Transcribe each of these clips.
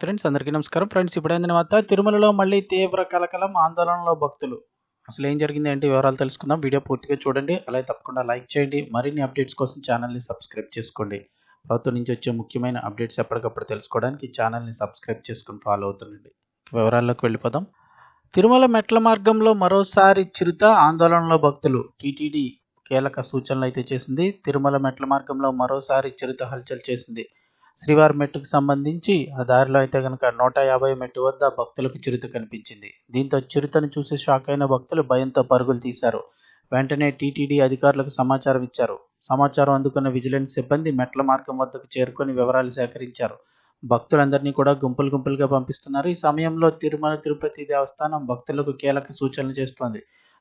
Friends అందరికీ నమస్కారం. Friends ఇప్పుడైంది తర్వాత తిరుమలలో మళ్ళీ తీవ్ర కలకలం ఆందోళనలో భక్తులు. అసలు ఏం జరిగింది ఏంటి వివరాలు తెలుసుకుందాం. వీడియో పూర్తిగా చూడండి. అలాగే తప్పకుండా లైక్ చేయండి. మరిన్ని అప్డేట్స్ కోసం ఛానల్ని సబ్స్క్రైబ్ చేసుకోండి. ప్రభుత్వం నుంచి వచ్చే ముఖ్యమైన అప్డేట్స్ ఎప్పటికప్పుడు తెలుసుకోవడానికి ఛానల్ని సబ్స్క్రైబ్ చేసుకుని ఫాలో అవుతుండండి. వివరాల్లోకి వెళ్ళిపోదాం. తిరుమల మెట్ల మార్గంలో మరోసారి చిరుత ఆందోళనలో భక్తులు. టీటీడీ కీలక సూచనలు అయితే చేసింది. తిరుమల మెట్ల మార్గంలో మరోసారి చిరుత హల్చల్ చేసింది. శ్రీవారి మెట్టుకు సంబంధించి ఆ దారిలో అయితే కనుక నూట యాభై మెట్టు వద్ద భక్తులకు చిరుత కనిపించింది. దీంతో చిరుతను చూసి షాక్ అయిన భక్తులు భయంతో పరుగులు తీశారు. వెంటనే టీటీడీ అధికారులకు సమాచారం ఇచ్చారు. సమాచారం అందుకున్న విజిలెన్స్ సిబ్బంది మెట్ల మార్గం వద్దకు చేరుకొని వివరాలు సేకరించారు. భక్తులందరినీ కూడా గుంపులు గుంపులుగా పంపిస్తున్నారు. ఈ సమయంలో తిరుమల తిరుపతి దేవస్థానం భక్తులకు కీలక సూచనలు చేస్తోంది.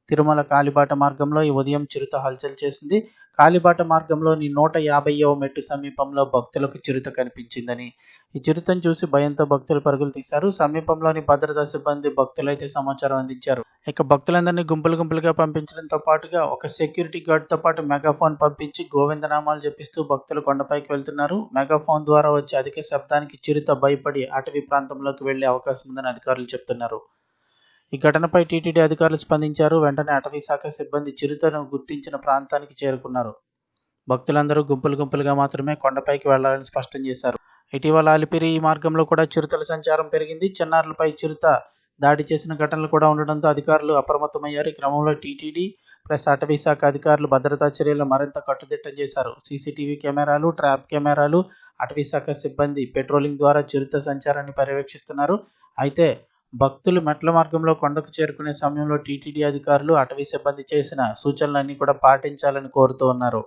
తిరుమల కాలిబాట మార్గంలో ఈ ఉదయం చిరుత హల్చల్ చేసింది. కాలిబాట మార్గంలోని నూట యాభైవ మెట్టు సమీపంలో భక్తులకు చిరుత కనిపించిందని. ఈ చిరుతను చూసి భయంతో భక్తులు పరుగులు తీశారు. సమీపంలోని భద్రతా సిబ్బంది భక్తులైతే సమాచారం అందించారు. ఇక భక్తులందరినీ గుంపులు గుంపులుగా పంపించడంతో పాటుగా ఒక సెక్యూరిటీ గార్డ్తో పాటు మెగాఫోన్ పంపించి గోవిందనామాలు జపిస్తూ భక్తులు కొండపైకి వెళ్తున్నారు. మెగాఫోన్ ద్వారా వచ్చే అధిక శబ్దానికి చిరుత భయపడి అటవీ ప్రాంతంలోకి వెళ్ళే అవకాశం ఉందని అధికారులు చెప్తున్నారు. ఈ ఘటనపై టీటీడీ అధికారులు స్పందించారు. వెంటనే అటవీ శాఖ సిబ్బంది చిరుతను గుర్తించిన ప్రాంతానికి చేరుకున్నారు. భక్తులందరూ గుంపులు గుంపులుగా మాత్రమే కొండపైకి వెళ్ళాలని స్పష్టం చేశారు. ఇటీవల అలిపిరి ఈ మార్గంలో కూడా చిరుతల సంచారం పెరిగింది. చిన్నారులపై చిరుత దాడి చేసిన ఘటనలు కూడా ఉండడంతో అధికారులు అప్రమత్తమయ్యారు. ఈ క్రమంలో టీటీడీ ప్లస్ అటవీ శాఖ అధికారులు భద్రతా చర్యలు మరింత కట్టుదిట్టం చేశారు. సీసీటీవీ కెమెరాలు ట్రాప్ కెమెరాలు అటవీ శాఖ సిబ్బంది పెట్రోలింగ్ ద్వారా చిరుత సంచారాన్ని పర్యవేక్షిస్తున్నారు. అయితే భక్తులు మెట్ల మార్గంలో కొండకు చేరుకునే సమయంలో టీటీడీ అధికారులు అటవీ సిబ్బంది చేసిన సూచనలన్నీ కూడా పాటించాలని కోరుతూ ఉన్నారు.